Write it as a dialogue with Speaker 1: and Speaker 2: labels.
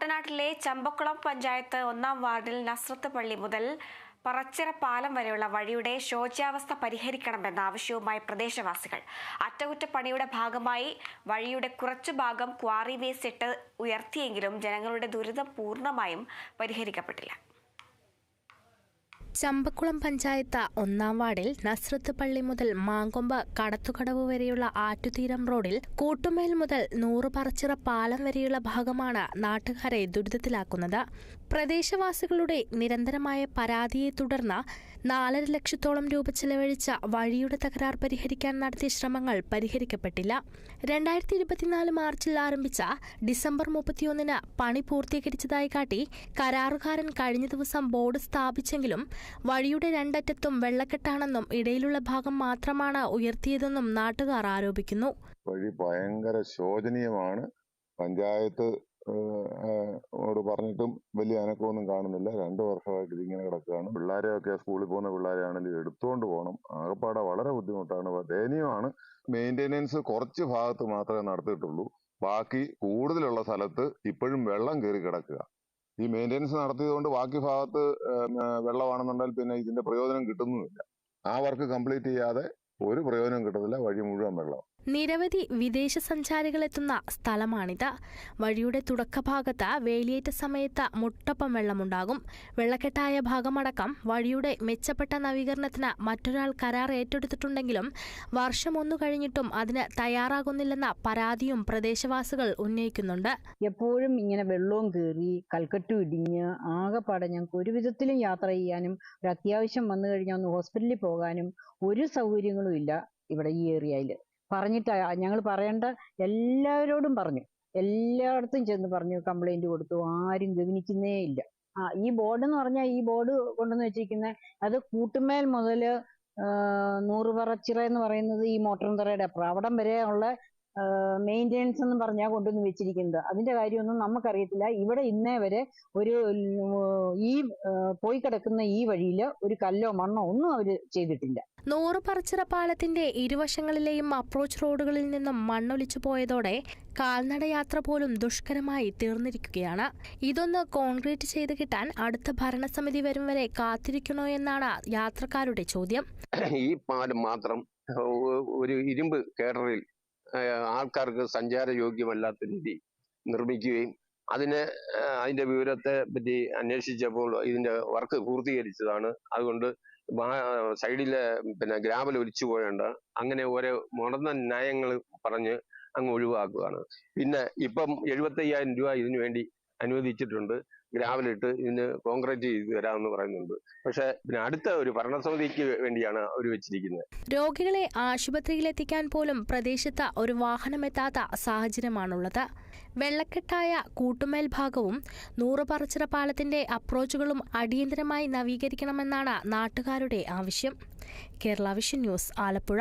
Speaker 1: കുട്ടനാട്ടിലെ ചമ്പക്കുളം പഞ്ചായത്ത് ഒന്നാം വാർഡിൽ നസ്രത്ത് പള്ളി മുതൽ പറച്ചിറ പാലം വരെയുള്ള വഴിയുടെ ശോച്യാവസ്ഥ പരിഹരിക്കണമെന്ന ആവശ്യവുമായി പ്രദേശവാസികൾ. അറ്റകുറ്റപ്പണിയുടെ ഭാഗമായി വഴിയുടെ കുറച്ചു ഭാഗം ക്വാറി വേസ്റ്റ് ഇട്ട് ഉയർത്തിയെങ്കിലും ജനങ്ങളുടെ ദുരിതം പൂർണമായും പരിഹരിക്കപ്പെട്ടില്ല.
Speaker 2: ചമ്പക്കുളം പഞ്ചായത്ത് ഒന്നാം വാർഡിൽ നസ്രത്ത് പള്ളി മുതൽ മാങ്കൊമ്പ് കടത്തുകടവ് വരെയുള്ള ആറ്റുതീരം റോഡിൽ കൂട്ടുമേൽ മുതൽ നൂറ് പറച്ചിറ പാലം വരെയുള്ള ഭാഗമാണ് നാട്ടുകാരെ ദുരിതത്തിലാക്കുന്നത്. പ്രദേശവാസികളുടെ നിരന്തരമായ പരാതിയെ തുടർന്ന് നാലര ലക്ഷത്തോളം രൂപ ചെലവഴിച്ച വഴിയുടെ തകരാർ പരിഹരിക്കാൻ നടത്തിയ ശ്രമങ്ങൾ പരിഹരിക്കപ്പെട്ടില്ല. രണ്ടായിരത്തി ഇരുപത്തിനാല് മാർച്ചിൽ ആരംഭിച്ച ഡിസംബർ മുപ്പത്തിയൊന്നിന് പണി പൂർത്തീകരിച്ചതായി കാട്ടി കരാറുകാരൻ കഴിഞ്ഞ ദിവസം ബോർഡ് സ്ഥാപിച്ചെങ്കിലും വഴിയുടെ രണ്ടറ്റത്തും വെള്ളക്കെട്ടാണെന്നും ഇടയിലുള്ള ഭാഗം മാത്രമാണ് ഉയർത്തിയതെന്നും നാട്ടുകാർ ആരോപിക്കുന്നു.
Speaker 3: വഴി ഭയങ്കര ശോചനീയമാണ്. പഞ്ചായത്ത് ഓട് പറഞ്ഞിട്ടും വലിയ അനക്കമൊന്നും കാണുന്നില്ല. രണ്ടു വർഷമായിട്ട് ഇതിങ്ങനെ കിടക്കുകയാണ്. പിള്ളേരെയൊക്കെ സ്കൂളിൽ പോകുന്ന പിള്ളേരെയാണെങ്കിലും എടുത്തുകൊണ്ട് പോകണം ആകപ്പാടെ വളരെ ബുദ്ധിമുട്ടാണ്. ദയനീയമാണ്. മെയിന്റെനൻസ് കുറച്ച് ഭാഗത്ത് മാത്രമേ നടത്തിയിട്ടുള്ളൂ. ബാക്കി കൂടുതലുള്ള സ്ഥലത്ത് ഇപ്പോഴും വെള്ളം കയറി കിടക്കുക. ഈ മെയിന്റെനൻസ് നടത്തിയതുകൊണ്ട് ബാക്കി ഭാഗത്ത് വെള്ളമാണെന്നുണ്ടെങ്കിൽ പിന്നെ ഇതിന്റെ പ്രയോജനം കിട്ടുന്നുമില്ല. ആ വർക്ക് കംപ്ലീറ്റ് ചെയ്യാതെ ഒരു പ്രയോജനം കിട്ടത്തില്ല വഴി മുഴുവൻ വെള്ളം.
Speaker 2: നിരവധി വിദേശ സഞ്ചാരികളെത്തുന്ന സ്ഥലമാണിത്. വഴിയുടെ തുടക്കഭാഗത്ത് വേലിയേറ്റ സമയത്ത് മുട്ടപ്പം വെള്ളമുണ്ടാകും. വെള്ളക്കെട്ടായ ഭാഗമടക്കം വഴിയുടെ മെച്ചപ്പെട്ട നവീകരണത്തിന് മറ്റൊരാൾ കരാർ ഏറ്റെടുത്തിട്ടുണ്ടെങ്കിലും വർഷം ഒന്നു കഴിഞ്ഞിട്ടും അതിന് തയ്യാറാകുന്നില്ലെന്ന പരാതിയും പ്രദേശവാസികൾ ഉന്നയിക്കുന്നുണ്ട്.
Speaker 4: എപ്പോഴും ഇങ്ങനെ വെള്ളവും കയറി കൽക്കട്ടു ഇടിഞ്ഞ് ആകെപ്പാടെ ഞങ്ങൾക്ക് ഒരു വിധത്തിലും യാത്ര ചെയ്യാനും ഒരു അത്യാവശ്യം വന്നു കഴിഞ്ഞാൽ ഒന്ന് ഹോസ്പിറ്റലിൽ പോകാനും ഒരു സൗകര്യങ്ങളും ഇല്ല ഇവിടെ ഈ ഏരിയയിൽ പറഞ്ഞിട്ട് ഞങ്ങൾ പറയേണ്ട എല്ലാവരോടും പറഞ്ഞു. എല്ലായിടത്തും ചെന്ന് പറഞ്ഞു കംപ്ലൈന്റ് കൊടുത്തു ആരും ഗവനിക്കുന്നേ ഇല്ല. ആ ഈ ബോർഡ് എന്ന് പറഞ്ഞാൽ ഈ ബോർഡ് കൊണ്ടുവന്ന് വെച്ചിരിക്കുന്ന അത് കൂട്ടുമേൽ മുതൽ നൂറ് പറച്ചിറ എന്ന് പറയുന്നത് ഈ മോട്ടോർ തറയുടെ അപ്പുറം. അവിടം വരെ ഉള്ള മെയിന്റെനൻസ് എന്ന് പറഞ്ഞാൽ കൊണ്ടുവന്ന് വെച്ചിരിക്കുന്നത്. അതിന്റെ കാര്യമൊന്നും നമുക്കറിയത്തില്ല. ഇവിടെ ഇന്നേ വരെ ഒരു ഈ പോയി കിടക്കുന്ന ഈ വഴിയിൽ ഒരു കല്ലോ മണ്ണോ ഒന്നും അവർ ചെയ്തിട്ടില്ല.
Speaker 2: നൂറ് പറച്ചിറ പാലത്തിന്റെ ഇരുവശങ്ങളിലെയും അപ്രോച്ച് റോഡുകളിൽ നിന്നും മണ്ണൊലിച്ചു പോയതോടെ കാൽനടയാത്ര പോലും ദുഷ്കരമായി തീർന്നിരിക്കുകയാണ്. ഇതൊന്ന് കോൺക്രീറ്റ് ചെയ്ത് കിട്ടാൻ അടുത്ത ഭരണസമിതി വരും വരെ കാത്തിരിക്കണോ എന്നാണ് യാത്രക്കാരുടെ ചോദ്യം.
Speaker 5: ഈ പാലം മാത്രം ഒരു ഇരുമ്പ് കേഡറിൽ ആൾക്കാർക്ക് സഞ്ചാരയോഗ്യമല്ലാത്ത രീതി നിർമ്മിക്കുകയും അതിന് അതിന്റെ വിവരത്തെ പറ്റി അന്വേഷിച്ചപ്പോൾ ഇതിന്റെ വർക്ക് പൂർത്തീകരിച്ചതാണ്. അതുകൊണ്ട് സൈഡിലെ പിന്നെ ഗ്രാവൽ ഒലിച്ചു പോയണ്ട്. അങ്ങനെ ഓരോ മുടന്ന നയങ്ങൾ പറഞ്ഞ് അങ്ങ് ഒഴിവാക്കുകയാണ്. പിന്നെ ഇപ്പം എഴുപത്തയ്യായിരം രൂപ ഇതിനു വേണ്ടി അനുവദിച്ചിട്ടുണ്ട്. ഗ്രാവലിട്ട് ഇതിന് കോൺക്രീറ്റ് ചെയ്ത് തരാമെന്ന് പറയുന്നുണ്ട്. പക്ഷെ പിന്നെ അടുത്ത ഒരു ഭരണസമിതിക്ക് വേണ്ടിയാണ് അവർ വെച്ചിരിക്കുന്നത്.
Speaker 2: രോഗികളെ ആശുപത്രിയിലെത്തിക്കാൻ പോലും പ്രദേശത്ത് ഒരു വാഹനമെത്താത്ത സാഹചര്യമാണുള്ളത്. വെള്ളക്കെട്ടായ കൂട്ടുമേൽ ഭാഗവും നൂറ് പാലത്തിന്റെ അപ്രോച്ചുകളും അടിയന്തരമായി നവീകരിക്കണമെന്നാണ് നാട്ടുകാരുടെ ആവശ്യം. Kerala vision news Alappuzha.